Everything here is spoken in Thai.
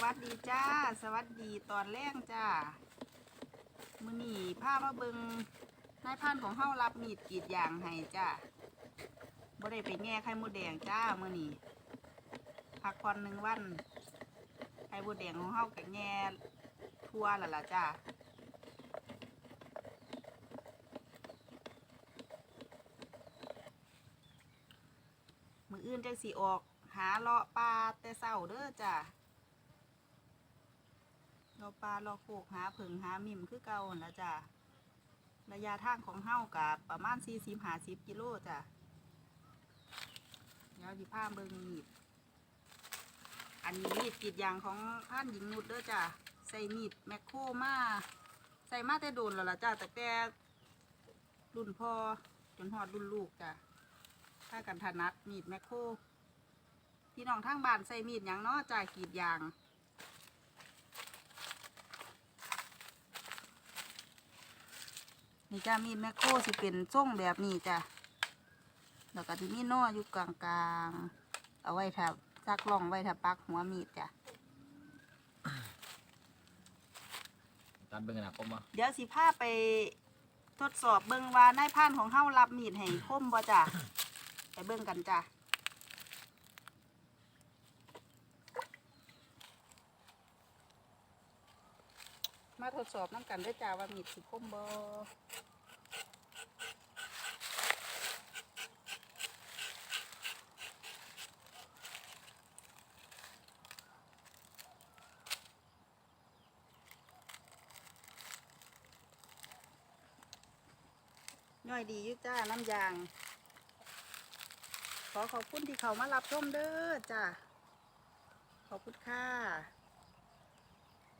วัสดีจ้า สวัสดีตอนแรกจ้า มือหนีผ้ามาเบิงนายพันของเฮารับมีดกรีดยางให้จ้าบ่ได้ไปแง่ไข่มดแดงจ้ามือหนีพักผ่อนหนึ่งวัน ไข่มดแดงของเฮากับแง่ทั่วแล้วล่ะจ้ามืออื่นจังสีออก หาเลาะปลาแต่เศร้าเด้อจ้า เลาปลาเลาโคกหาผึ่งหามิมคือเก่าหั่นละจ้าระยะทางของเฮากับประมาณสี่สิบหาสิบกิโลจ้าเดี๋ยวดิผ้าเบิ่งมีดอันนี้มีดกรีดยางของท่านหญิงนุชเด้อจ้าใส่มีดแมคโครมาใส่มาแต่โดนแล้วล่ะจ้าแต่แต่รุ่นพ่อจนหอดรุ่นลูกจ้าถ้ากันถนัดมีดแมคโครพี่น้องทางบ้านใส่มีดหยังเนาะจ่ากรีดยาง นี่จ้ามีดแมคโครสิเป็นทรงแบบนี้จ้ะแล้วก็ที่มีนออยู่กลางๆ เอาไว้ถ้าซักล่องไว้ถ้าปักหัวมีดจ้ะตามเบิ่งกันนะผมว่าเดี๋ยวสิพาไปทดสอบเบิ่งว่านายพรานของเฮารับมีดให้คมบ่จ้ะ ไปเบิ่งกันจ้ะ มาทดสอบน้ำกันด้วยจ้าว่ามีดสิคมบ่ย่อยดียู่จ้าน้ำยาง ขอขอบคุณที่เขามารับชมเด้อจ้าขอบคุณค่ะ